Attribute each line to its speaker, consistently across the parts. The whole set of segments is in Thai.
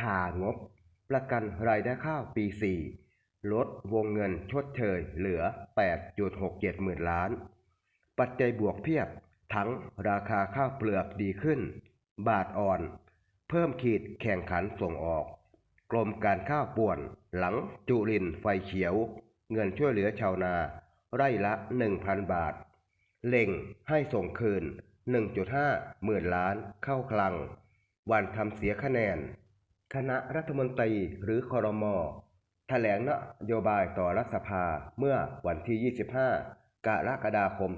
Speaker 1: ผ่างบ ประกันรายได้ข้าวปี 4 ลดวงเงินชดเชยเหลือ 8.67 หมื่นล้าน ปัจจัยบวกเพียบทั้งราคาข้าวเปลือกดีขึ้น บาทอ่อน เพิ่มขีดแข่งขันส่งออก กรมการข้าวป่วน หลังจุลินไฟเขียว เงินช่วยเหลือชาวนา ไร่ละ 1,000 บาท เล็งให้ส่งคืน 1.5 หมื่นล้านเข้าคลัง วันทำเสียคะแนน คณะรัฐมนตรีหรือคอรมอแถลงนโยบายต่อรัฐสภาเมื่อวันที่ 25 กรกฎาคม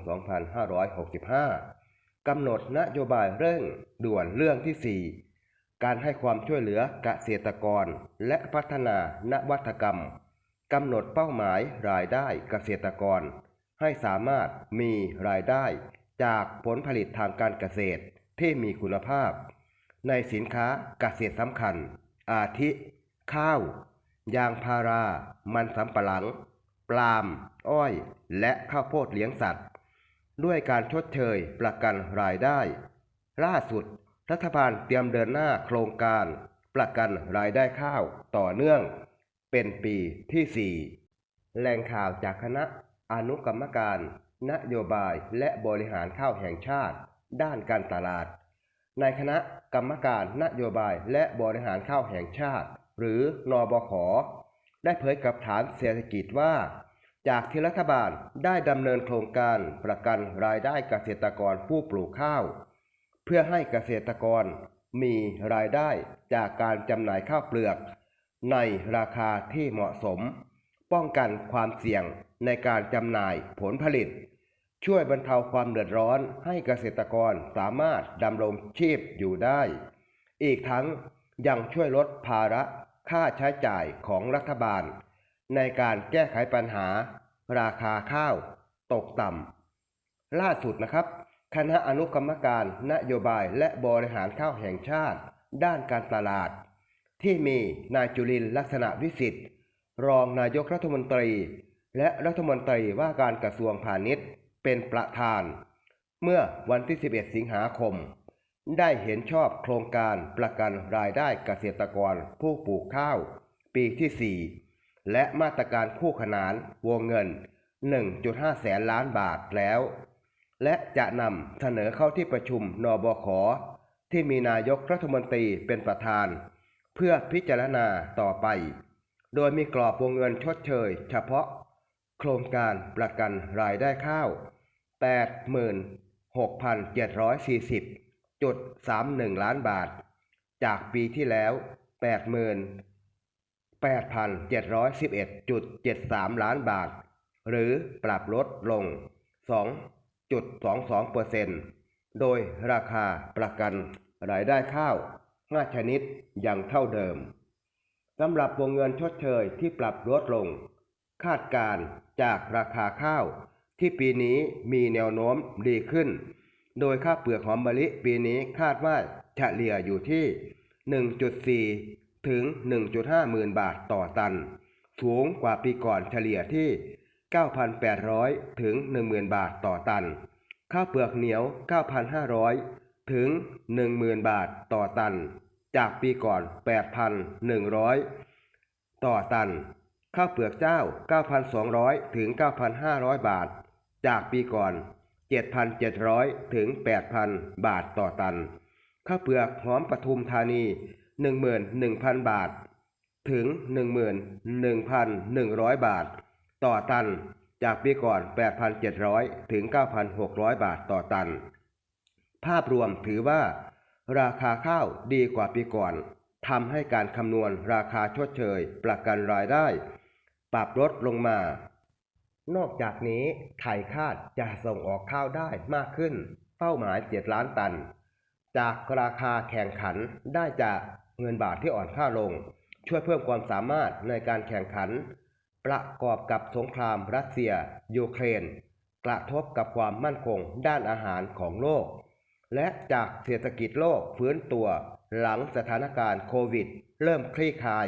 Speaker 1: 2565 กำหนดนโยบายเร่งด่วนเรื่องที่ 4 การให้ความช่วยเหลือเกษตรกรและพัฒนานวัตกรรม กำหนดเป้าหมายรายได้เกษตรกร ให้สามารถมีรายได้จากผลผลิตทางการเกษตรที่มีคุณภาพ ในสินค้าเกษตรสำคัญ อาทิ ข้าว ยางพารา มันสำปะหลัง ปล์มอ้อย และข้าวโพดเลี้ยงสัตว์ ด้วยการชดเชยประกันรายได้ ล่าสุด รัฐบาลเตรียมเดินหน้าโครงการประกันรายได้ข้าวต่อเนื่อง เป็นปีที่ 4 แหล่งข่าวจากคณะอนุกรรมการ นโยบายและบริหารข้าวแห่งชาติ ด้านการตลาด ในคณะ กรรมการนโยบายและบริหารข้าวแห่งชาติ หรือนอบขได้เผยกับฐานเศรษฐกิจว่า จากที่รัฐบาลได้ดำเนินโครงการประกันรายได้เกษตรกรผู้ปลูกข้าว เพื่อให้เกษตรกรมีรายได้จากการจำหน่ายข้าวเปลือก ในราคาที่เหมาะสม ป้องกันความเสี่ยงในการจำหน่ายผลผลิต ช่วยบรรเทาความเดือดร้อนให้เกษตรกรสามารถดำรงชีพอยู่ได้ อีกทั้งยังช่วยลดภาระค่าใช้จ่ายของรัฐบาล ในการแก้ไขปัญหา ราคาข้าว ตกต่ำล่าสุดนะครับ คณะอนุกรรมการนโยบายและบริหารข้าวแห่งชาติ ด้านการตลาด ที่มีนายจุลินลักษณะวิสิทธิ์ รองนายกรัฐมนตรี และรัฐมนตรีว่าการกระทรวงพาณิชย์ เป็นประธาน เมื่อวันที่ 11 สิงหาคม ได้เห็นชอบโครงการประกันรายได้เกษตรกรผู้ปลูกข้าว ปีที่ 4 และมาตรการคู่ขนานวงเงิน 1.5 แสนล้านบาทแล้ว และจะนำเสนอเข้าที่ประชุมนบขที่มีนายกรัฐมนตรีเป็นประธาน เพื่อพิจารณาต่อไป โดยมีกรอบวงเงินชดเชย เฉพาะ โครงการประกันรายได้ข้าว 86,740.31 ล้านบาท จากปีที่แล้ว 88,711.73 ล้านบาท หรือปรับลดลง 2.22%โดยราคาประกันรายได้ข้าว5ชนิดยังเท่าเดิมสำหรับวงเงินชดเชยที่ปรับลดลง คาดการณ์จากราคาข้าว ที่ปีนี้มีแนวโน้มดีขึ้น โดยค่าเปลือกหอมมะลิปีนี้คาดว่าเฉลี่ยอยู่ที่ 1.4 ถึง 1.5 หมื่นบาทต่อตัน สูงกว่าปีก่อนเฉลี่ยที่ 9,800 ถึง 10,000 บาทต่อตัน ข้าวเปลือกเหนียว 9,500 ถึง 10,000 บาทต่อตัน จากปีก่อน 8,100 ต่อตัน ข้าวเปลือกเจ้า 9,200 ถึง 9,500 บาท จากปีก่อน 7,700 ถึง 8,000 บาทต่อตัน ข้าวเปลือกหอมปทุมธานี 11,000 บาท ถึง 11,100 บาท ต่อตัน จากปีก่อน 8,700 ถึง 9,600 บาทต่อตัน ภาพรวมถือว่า ราคาข้าวดีกว่าปีก่อนทำให้การคำนวณราคาชดเชยประกันรายได้ ปรับลดลงมา นอกจากนี้ไทยคาดจะส่งออกข้าวได้มากขึ้น เป้าหมาย 7 ล้านตัน จากราคาแข่งขันได้จากเงินบาทที่อ่อนค่าลง ช่วยเพิ่มความสามารถในการแข่งขัน ประกอบกับสงครามรัสเซีย ยูเครน กระทบกับความมั่นคงด้านอาหารของโลก และจากเศรษฐกิจโลกฟื้นตัวหลังสถานการณ์โควิด เริ่มคลี่คลาย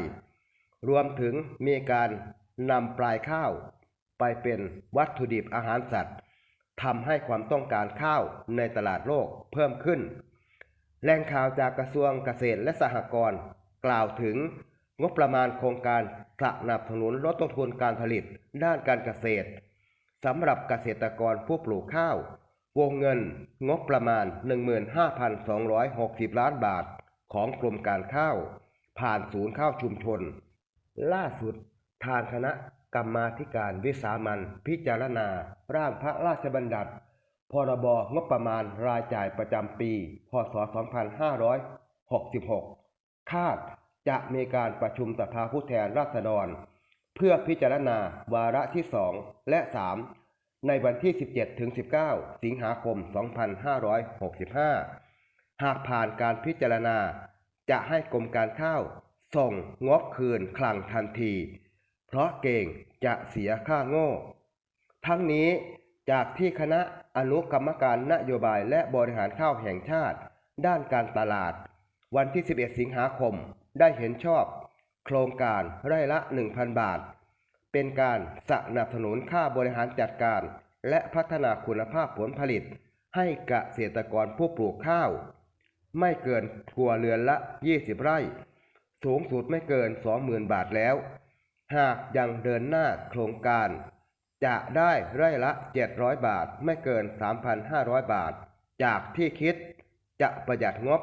Speaker 1: รวมถึงมีการนำปลายข้าว ไปเป็นวัตถุดิบอาหารสัตว์ทำให้ความต้องการข้าวในตลาดโลกเพิ่มขึ้น แหล่งข่าวจากกระทรวงเกษตรและสหกรณ์กล่าวถึงงบประมาณโครงการสนับสนุนลดต้นทุนการผลิตด้านการเกษตรสำหรับเกษตรกรผู้ปลูกข้าว วงเงินงบประมาณ 15,260 ล้านบาทของกรมการข้าว ผ่านศูนย์ข้าวชุมชน ล่าสุดทางคณะ กรรมาธิการวิสามันพิจารณา ร่างพระราชบัญญัติ พรบงบประมาณรายจ่ายประจำปี พศ 2566 คาดจะมีการประชุมสภาผู้แทนราษฎร เพื่อพิจารณาวาระที่ 2 และ 3 ในวันที่ 17-19 สิงหาคม 2565 หากผ่านการพิจารณา จะให้กรมการข้าว ส่งงบคืนคลังทันที เพราะเก่งจะเสียค่าโง่ ทั้งนี้จากที่คณะอนุกรรมการนโยบายและบริหารข้าวแห่งชาติ ด้านการตลาด วันที่ 11 สิงหาคมได้เห็นชอบ โครงการไร่ละ 1,000 บาท เป็นการสนับสนุนค่าบริหารจัดการ และพัฒนาคุณภาพผลผลิต ให้เกษตรกรผู้ปลูกข้าว ไม่เกินครัวเรือนละ 20 ไร่ สูงสุดไม่เกิน 20,000 บาทแล้ว หากยังเดินหน้าโครงการ จะได้ไร่ละ 700 บาทไม่เกิน 3,500 บาท จากที่คิดจะประหยัดงบ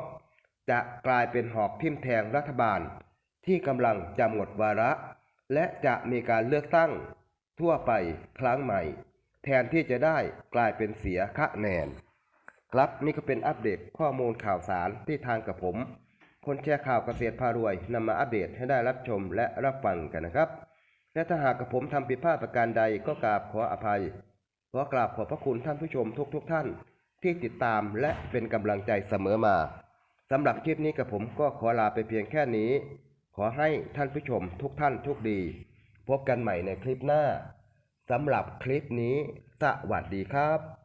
Speaker 1: จะกลายเป็นหอกทิ่มแทงรัฐบาล ที่กำลังจะหมดวาระ และจะมีการเลือกตั้ง ทั่วไปครั้งใหม่ แทนที่จะได้กลายเป็นเสียคะแนน ครับนี่ก็เป็นอัปเดตข้อมูลข่าวสารที่ทางกับผม คนแชร์ข่าวเกษตรพารวยนำมาอัปเดตให้ได้รับชมและรับฟังกันนะครับ และถ้าหากกับผมทำผิดพลาดประการใดก็กราบขออภัย ขอกราบขอบพระคุณท่านผู้ชมทุกๆทท่าน ที่ติดตามและเป็นกำลังใจเสมอมาสำหรับคลิปนี้กับผมก็ขอลาไปเพียงแค่นี้ ขอให้ท่านผู้ชมทุกท่านทุกดี พบกันใหม่ในคลิปหน้าสำหรับคลิปนี้ สวัสดีครับ